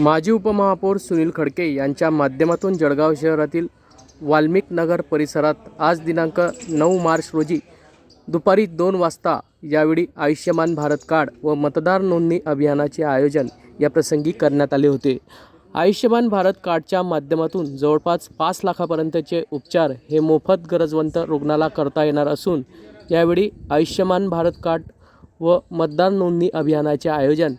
माजी उपमहापौर सुनील खडके यांच्या माध्यमातून जळगाव शहरातील वाल्मिक नगर परिसरात आज दिनांक नऊ मार्च रोजी दुपारी दोन वाजता यावेळी आयुष्यमान भारत कार्ड व मतदार नोंदणी अभियानाचे आयोजन या प्रसंगी करण्यात आले होते. आयुष्यमान भारत कार्डच्या माध्यमातून जवळपास पाच लाखापर्यंतचे उपचार हे मोफत गरजवंत रुग्णाला करता येणार असून यावेळी आयुष्यमान भारत कार्ड व मतदार नोंदणी अभियानाचे आयोजन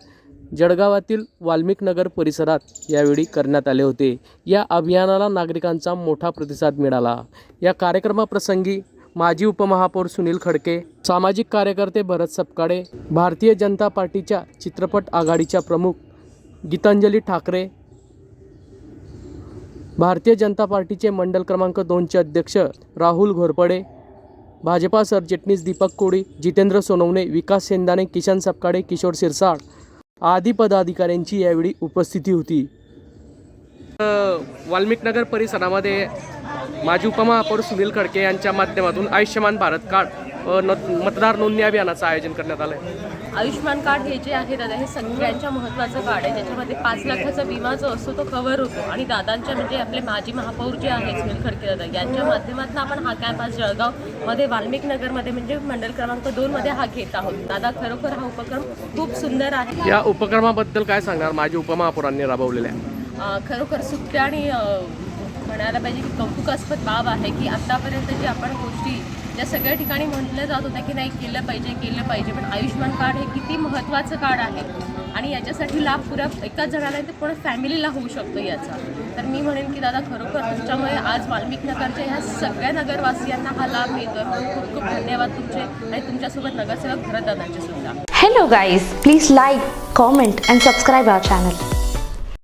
जळगावातील वाल्मिकनगर परिसरात यावेळी करण्यात आले होते. या अभियानाला नागरिकांचा मोठा प्रतिसाद मिळाला. या कार्यक्रमाप्रसंगी माजी उपमहापौर सुनील खडके सामाजिक कार्यकर्ते भरत सपकाळे भारतीय जनता पार्टीच्या चित्रपट आघाडीच्या प्रमुख गीतांजली ठाकरे भारतीय जनता पार्टीचे मंडल क्रमांक दोनचे अध्यक्ष राहुल घोरपडे भाजपा सरचिटणीस दीपक कोळी जितेंद्र सोनवणे विकास सेंदाणे किशन सपकाळे किशोर सिरसाळ आदी पदाधिकाऱ्यांची यावेळी उपस्थिती होती. वाल्मिकनगर परिसरामध्ये माजी उपमहापौर सुनील खडके यांच्या माध्यमातून आयुष्यमान भारत कार्ड मतदार नोंदणी अभियानाचं आयोजन करण्यात आलं आहे आयुष्यमान कार्ड हे जे आहे दादा हे सगळ्यांच्या महत्त्वाचं कार्ड आहे. ज्याच्यामध्ये पाच लाखाचा विमा जो असतो तो कव्हर होतो. आणि दादांच्या म्हणजे आपले माजी महापौर जे आहेत सुनील खडके दादा यांच्या माध्यमातून आपण हा कॅम्प आज जळगावमध्ये वाल्मिक नगरमध्ये म्हणजे मंडल क्रमांक दोनमध्ये हा घेत आहोत. दादा खरोखर हा उपक्रम खूप सुंदर आहे. या उपक्रमाबद्दल काय सांगणार माजी उपमहापौरांनी राबवलेल्या? खरोखर सुट्टे आणि म्हणायला पाहिजे की कौतुकास्पद बाब आहे की आत्तापर्यंत जे आपण गोष्टी ज्या सगळ्या ठिकाणी म्हटलं जात होत्या की नाही केलं पाहिजे केलं पाहिजे पण आयुष्यमान कार्ड हे किती महत्त्वाचं कार्ड आहे? आणि याच्यासाठी लाभ पुरा एकाच जणाला तर पूर्ण फॅमिलीला होऊ शकतो याचा? तर मी म्हणेन की दादा खरोखर तुमच्यामुळे आज वाल्मिक नगरच्या ह्या सगळ्या नगरवासियांना हा लाभ मिळतो म्हणून खूप खूप धन्यवाद तुमचे आणि तुमच्यासोबत नगरसेवक भरत दादांचे सुद्धा. Hello guys please like comment and subscribe our channel